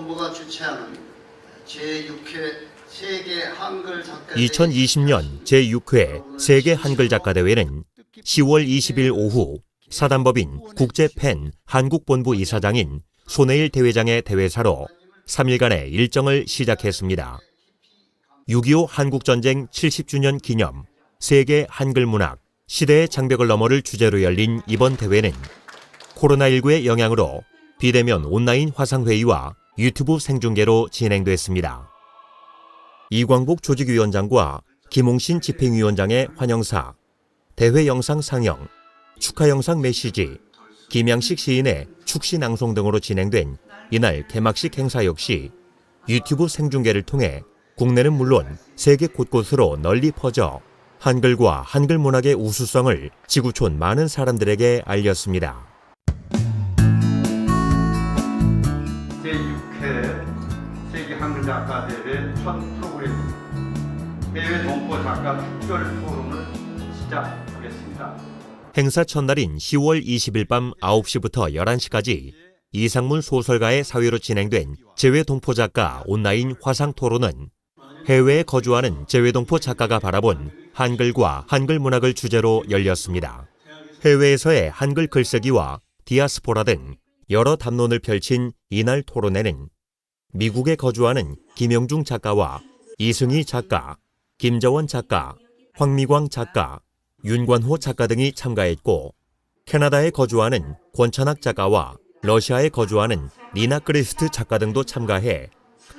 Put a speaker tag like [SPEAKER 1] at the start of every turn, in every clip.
[SPEAKER 1] 한국본부가 주최하는 제6회 세계 한글 작가
[SPEAKER 2] 2020년 제6회 세계 한글 작가 대회는 10월 20일 오후 사단법인 국제팬 한국본부 이사장인 손해일 대회장의 대회사로 3일간의 일정을 시작했습니다. 6.25 한국전쟁 70주년 기념 세계 한글 문학 시대의 장벽을 너머를 주제로 열린 이번 대회는 코로나19의 영향으로 비대면 온라인 화상회의와 유튜브 생중계로 진행됐습니다. 이광복 조직위원장과 김홍신 집행위원장의 환영사, 대회 영상 상영, 축하 영상 메시지, 김양식 시인의 축시 낭송 등으로 진행된 이날 개막식 행사 역시 유튜브 생중계를 통해 국내는 물론 세계 곳곳으로 널리 퍼져 한글과 한글 문학의 우수성을 지구촌 많은 사람들에게 알렸습니다.
[SPEAKER 3] 첫 프로그램 해외 동포 작가 특별 토론을 시작하겠습니다.
[SPEAKER 2] 행사 첫날인 10월 20일 밤 9시부터 11시까지 이상문 소설가의 사회로 진행된 재외동포 작가 온라인 화상 토론은 해외에 거주하는 재외동포 작가가 바라본 한글과 한글 문학을 주제로 열렸습니다. 해외에서의 한글 글쓰기와 디아스포라 등 여러 담론을 펼친 이날 토론회는 미국에 거주하는 김영중 작가와 이승희 작가, 김저원 작가, 황미광 작가, 윤관호 작가 등이 참가했고 캐나다에 거주하는 권찬학 작가와 러시아에 거주하는 니나 크리스트 작가 등도 참가해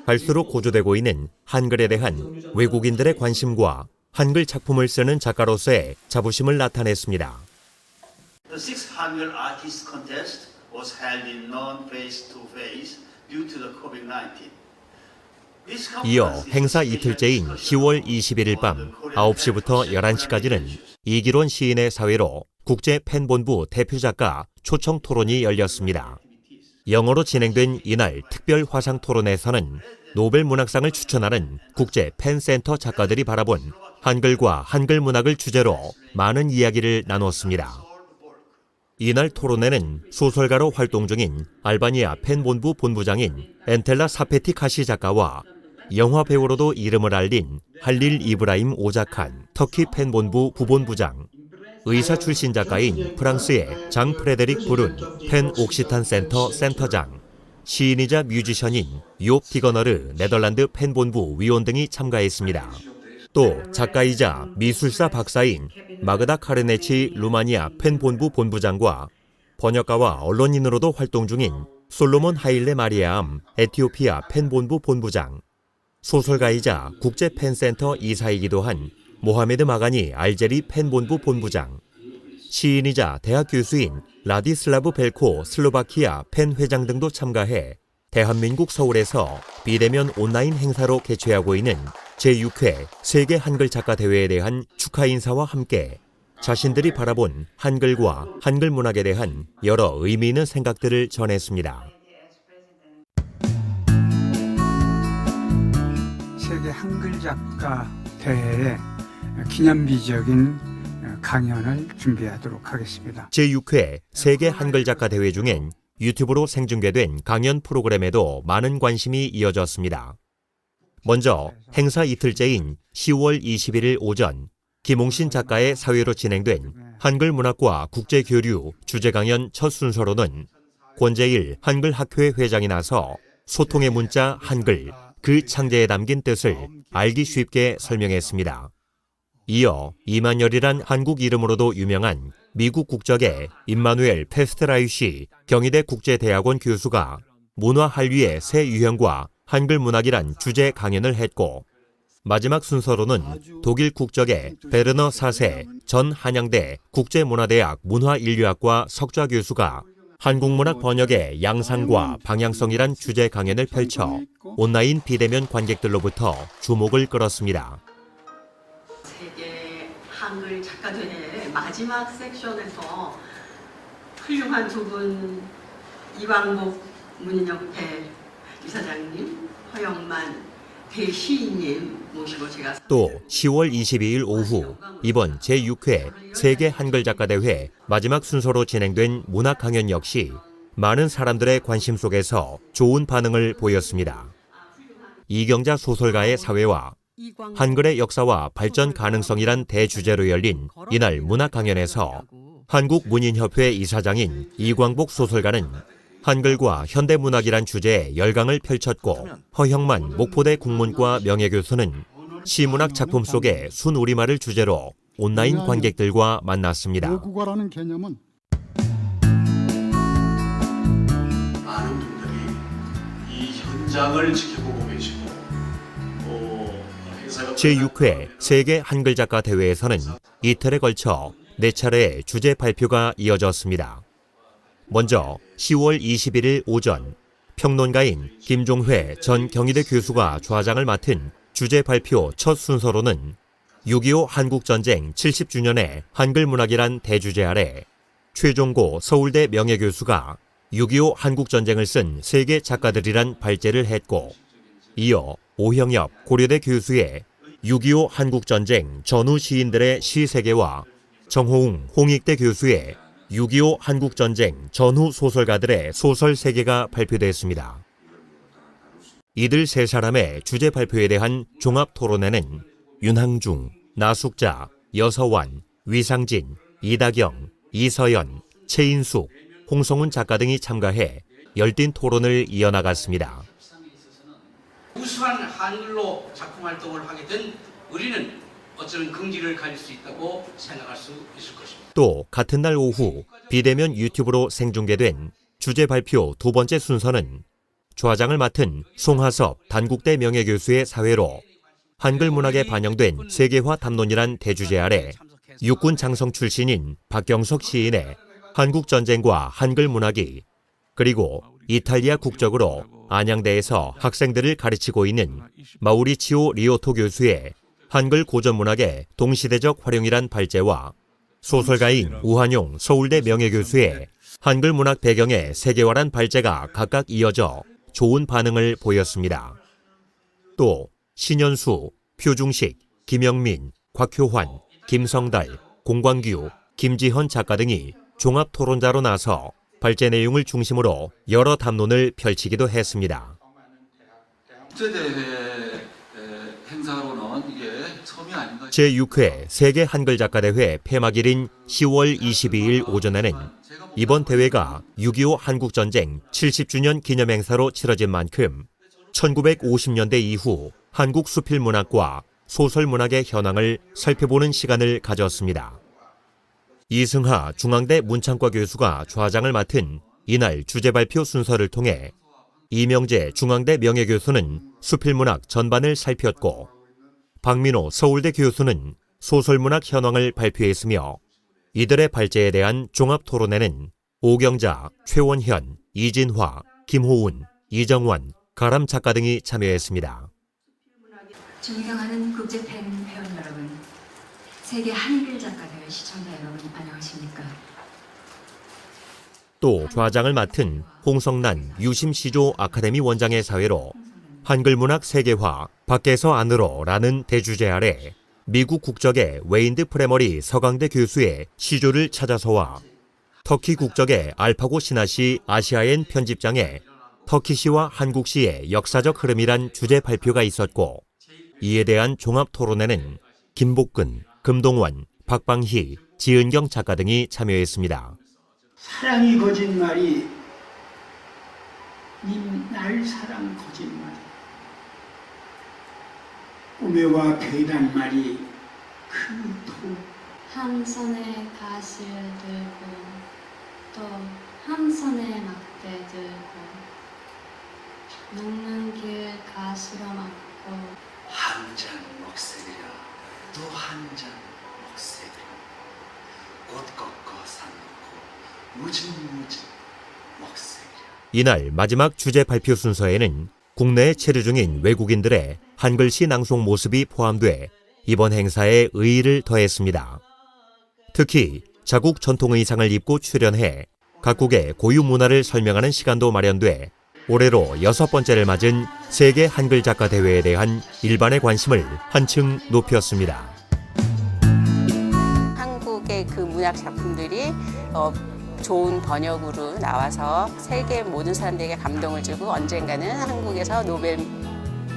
[SPEAKER 2] 갈수록 고조되고 있는 한글에 대한 외국인들의 관심과 한글 작품을 쓰는 작가로서의 자부심을 나타냈습니다.
[SPEAKER 1] The sixth Hangul Artist Contest was held in non-face-to-face due to the COVID-19. This
[SPEAKER 2] 이어 행사 이틀째인
[SPEAKER 1] special
[SPEAKER 2] 10월 21일 밤 9시부터 11시까지는 이기론 시인의 사회로 국제 팬본부 대표 작가 초청 토론이 열렸습니다. 영어로 진행된 이날 특별 화상 토론에서는 노벨 문학상을 추천하는 국제 팬센터 작가들이 바라본 한글과 한글 문학을 주제로 많은 이야기를 나눴습니다. 이날 토론회는 소설가로 활동 중인 알바니아 팬본부 본부장인 엔텔라 사페티 카시 작가와 영화 배우로도 이름을 알린 할릴 이브라임 오자칸 터키 팬본부 부본부장, 의사 출신 작가인 프랑스의 장 프레데릭 브룬 팬 옥시탄 센터 센터장, 시인이자 뮤지션인 요 티거너르 네덜란드 팬본부 위원 등이 참가했습니다. 또 작가이자 미술사 박사인 마그다 카르네치 루마니아 팬본부 본부장과 번역가와 언론인으로도 활동 중인 솔로몬 하일레 마리아암 에티오피아 팬본부 본부장, 소설가이자 국제 팬센터 이사이기도 한 모하메드 마가니 알제리 팬본부 본부장, 시인이자 대학 교수인 라디슬라브 벨코 슬로바키아 팬 회장 등도 참가해 대한민국 서울에서 비대면 온라인 행사로 개최하고 있는 제6회 세계 한글 작가 대회에 대한 축하 인사와 함께 자신들이 바라본 한글과 한글 문학에 대한 여러 의미 있는 생각들을 전했습니다.
[SPEAKER 4] 세계 한글 작가 대회에 기념비적인 강연을 준비하도록 하겠습니다.
[SPEAKER 2] 제6회 세계 한글 작가 대회 중엔 유튜브로 생중계된 강연 프로그램에도 많은 관심이 이어졌습니다. 먼저 행사 이틀째인 10월 21일 오전 김홍신 작가의 사회로 진행된 한글 문학과 국제 교류 주제 강연 첫 순서로는 권재일 한글 학회 회장이 나서 소통의 문자 한글 그 창제에 담긴 뜻을 알기 쉽게 설명했습니다. 이어 이만열이란 한국 이름으로도 유명한 미국 국적의 임마누엘 페스트라이시 경희대 국제대학원 교수가 문화 한류의 새 유형과 한글 문학이란 주제 강연을 했고 마지막 순서로는 독일 국적의 베르너 사세 전 한양대 국제문화대학 문화인류학과 석좌 교수가 한국문학 번역의 양상과 방향성이란 주제 강연을 펼쳐 온라인 비대면 관객들로부터 주목을 끌었습니다.
[SPEAKER 5] 한글 작가대회 마지막 섹션에서 훌륭한 두 분 이광복 문인협회 이사장님, 허영만 대시인님 모시고 제가
[SPEAKER 2] 또 10월 22일 오후 이번 제6회 세계 한글 작가 대회 마지막 순서로 진행된 문학 강연 역시 많은 사람들의 관심 속에서 좋은 반응을 보였습니다. 이경자 소설가의 사회와 한글의 역사와 발전 가능성이란 대주제로 열린 이날 문학 강연에서 한국문인협회 이사장인 이광복 소설가는 한글과 현대문학이란 주제에 열강을 펼쳤고 허형만 목포대 국문과 명예교수는 시문학 작품 속의 순우리말을 주제로 온라인 관객들과 만났습니다.
[SPEAKER 6] 모국어라는 개념은
[SPEAKER 7] 많은 분들이 이 현장을 지켜보고
[SPEAKER 2] 제6회 세계 한글 작가 대회에서는 이틀에 걸쳐 네 차례의 주제 발표가 이어졌습니다. 먼저 10월 21일 오전 평론가인 김종회 전 경희대 교수가 좌장을 맡은 주제 발표 첫 순서로는 6.25 한국전쟁 70주년의 한글 문학이란 대주제 아래 최종고 서울대 명예교수가 6.25 한국전쟁을 쓴 세계 작가들이란 발제를 했고 이어 오형엽 고려대 교수의 6.25 한국전쟁 전후 시인들의 시세계와 정호웅 홍익대 교수의 6.25 한국전쟁 전후 소설가들의 소설 세계가 발표됐습니다. 이들 세 사람의 주제 발표에 대한 종합 토론회는 윤항중, 나숙자, 여서완, 위상진, 이다경, 이서연, 최인숙, 홍성훈 작가 등이 참가해 열띤 토론을 이어나갔습니다.
[SPEAKER 8] 우수한 한글로 작품 활동을 하게 된 우리는 어쩌면 긍지를 가질 수 있다고 생각할 수 있을 것입니다.
[SPEAKER 2] 또 같은 날 오후 비대면 유튜브로 생중계된 주제 발표 두 번째 순서는 좌장을 맡은 송하섭 단국대 명예교수의 사회로 한글 문학에 반영된 세계화 담론이란 대주제 아래 육군 장성 출신인 박경석 시인의 한국 전쟁과 한글 문학이 그리고 이탈리아 국적으로 안양대에서 학생들을 가르치고 있는 마우리치오 리오토 교수의 한글 고전 문학의 동시대적 활용이란 발제와 소설가인 우한용 서울대 명예교수의 한글 문학 배경의 세계화란 발제가 각각 이어져 좋은 반응을 보였습니다. 또 신현수, 표중식, 김영민, 곽효환, 김성달, 공광규, 김지헌 작가 등이 종합 토론자로 나서 발제 내용을 중심으로 여러 담론을 펼치기도 했습니다.
[SPEAKER 9] 국제대회 행사로는 이게 처음이 아닌가
[SPEAKER 2] 제6회 세계 한글 작가 대회 폐막일인 10월 22일 오전에는 이번 대회가 6.25 한국전쟁 70주년 기념행사로 치러진 만큼 1950년대 이후 한국 수필문학과 소설문학의 현황을 살펴보는 시간을 가졌습니다. 이승하 중앙대 문창과 교수가 좌장을 맡은 이날 주제 발표 순서를 통해 이명재 중앙대 명예교수는 수필문학 전반을 살폈고 박민호 서울대 교수는 소설문학 현황을 발표했으며 이들의 발제에 대한 종합 토론회는 오경자, 최원현, 이진화, 김호운, 이정환, 가람 작가 등이 참여했습니다.
[SPEAKER 10] 존경하는 국제팬 회원 여러분, 세계 한글 작가 대회 시청자 여러분 안녕하십니까?
[SPEAKER 2] 또 좌장을 맡은 홍성난 유심시조 아카데미 원장의 사회로 한글 문학 세계화 밖에서 안으로라는 대주제 아래 미국 국적의 웨인드 프레머리 서강대 교수의 시조를 찾아서와 터키 국적의 알파고 시나시 아시아엔 편집장의 터키시와 한국시의 역사적 흐름이란 주제 발표가 있었고 이에 대한 종합 토론회는 김복근, 금동원, 박방희, 지은경 작가 등이 참여했습니다.
[SPEAKER 11] 사랑이 거짓말이 님날 사랑 거짓말 꿈에와 괴란 말이 그토
[SPEAKER 10] 한 손에 가실 들고 또 한 손에 막대 들고 눕는 길 가시러 맞고
[SPEAKER 7] 한잔 먹새기랴 또 한잔 먹새기랴 꽃 꺾어 사놓고 무진무진 먹새기랴
[SPEAKER 2] 이날 마지막 주제 발표 순서에는 국내에 체류 중인 외국인들의 한글시 낭송 모습이 포함돼 이번 행사에 의의를 더했습니다. 특히 자국 전통 의상을 입고 출연해 각국의 고유 문화를 설명하는 시간도 마련돼 올해로 여섯 번째를 맞은 세계 한글 작가 대회에 대한 일반의 관심을 한층 높였습니다.
[SPEAKER 12] 한국의 그 문학 작품들이 어,
[SPEAKER 6] 좋은 번역으로 나와서 세계 모든 사람들에게 감동을 주고 언젠가는 한국에서 노벨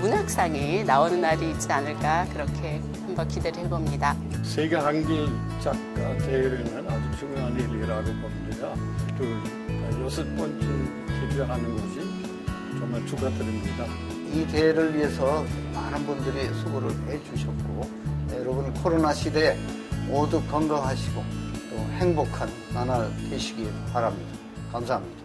[SPEAKER 6] 문학상이 나오는 날이 있지 않을까 그렇게 한번 기대를 해봅니다.
[SPEAKER 12] 세계 한글 작가 대회는 아주 중요한 일이라고 봅니다. 또 여섯 번째 개최하는 것이 축하드립니다.
[SPEAKER 13] 이 대회를 위해서 많은 분들이 수고를 해주셨고 여러분 코로나 시대에 모두 건강하시고 또 행복한 나날 되시길 바랍니다. 감사합니다.